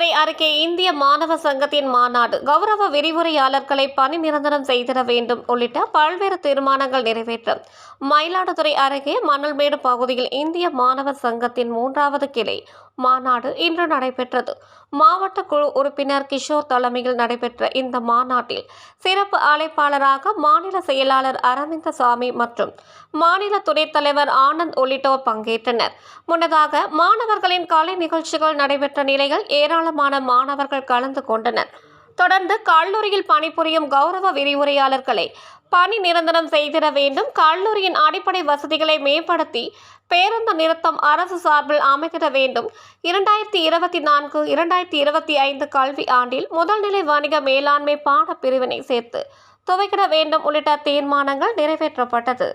இந்திய மாணவ சங்கத்தின் மாநாடு கௌரவ விரிவுரையாளர்களை பணி நிரந்தரம் செய்திட வேண்டும் உள்ளிட்ட பல்வேறு தீர்மானங்கள் நிறைவேற்றம் மயிலாடுதுறை அருகே மணல்மேடு பகுதியில் இந்திய மாணவ சங்கத்தின் மூன்றாவது கிளை மாநாடு இன்று நடைபெற்றது. மாவட்ட குழு உறுப்பினர் கிஷோர் தலைமையில் நடைபெற்ற இந்த மாநாட்டில் சிறப்பு அழைப்பாளராக மாநில செயலாளர் அரவிந்த சுவாமி மற்றும் மாநில துணைத் தலைவர் ஆனந்த் உள்ளிட்டோர் பங்கேற்றனர். முன்னதாக மாணவர்களின் கலை நிகழ்ச்சிகள் நடைபெற்ற நிலையில் ஏராளமான மாணவர்கள் கலந்து கொண்டனர். தொடர்ந்து கல்லூரியில் பணிபுரியும் கௌரவ விரிவுரையாளர்களை பணி நிரந்தரம் செய்திட வேண்டும். கல்லூரியின் அடிப்படை வசதிகளை மேம்படுத்தி பேருந்து நிறுத்தம் அரசு சார்பில் அமைத்திட வேண்டும். இரண்டாயிரத்தி இருபத்தி நான்கு இரண்டாயிரத்தி இருபத்தி ஐந்து கல்வி ஆண்டில் முதல்நிலை வணிக மேலாண்மை பாடப்பிரிவினை சேர்த்து துவக்கிட வேண்டும் உள்ளிட்ட தீர்மானங்கள் நிறைவேற்றப்பட்டது.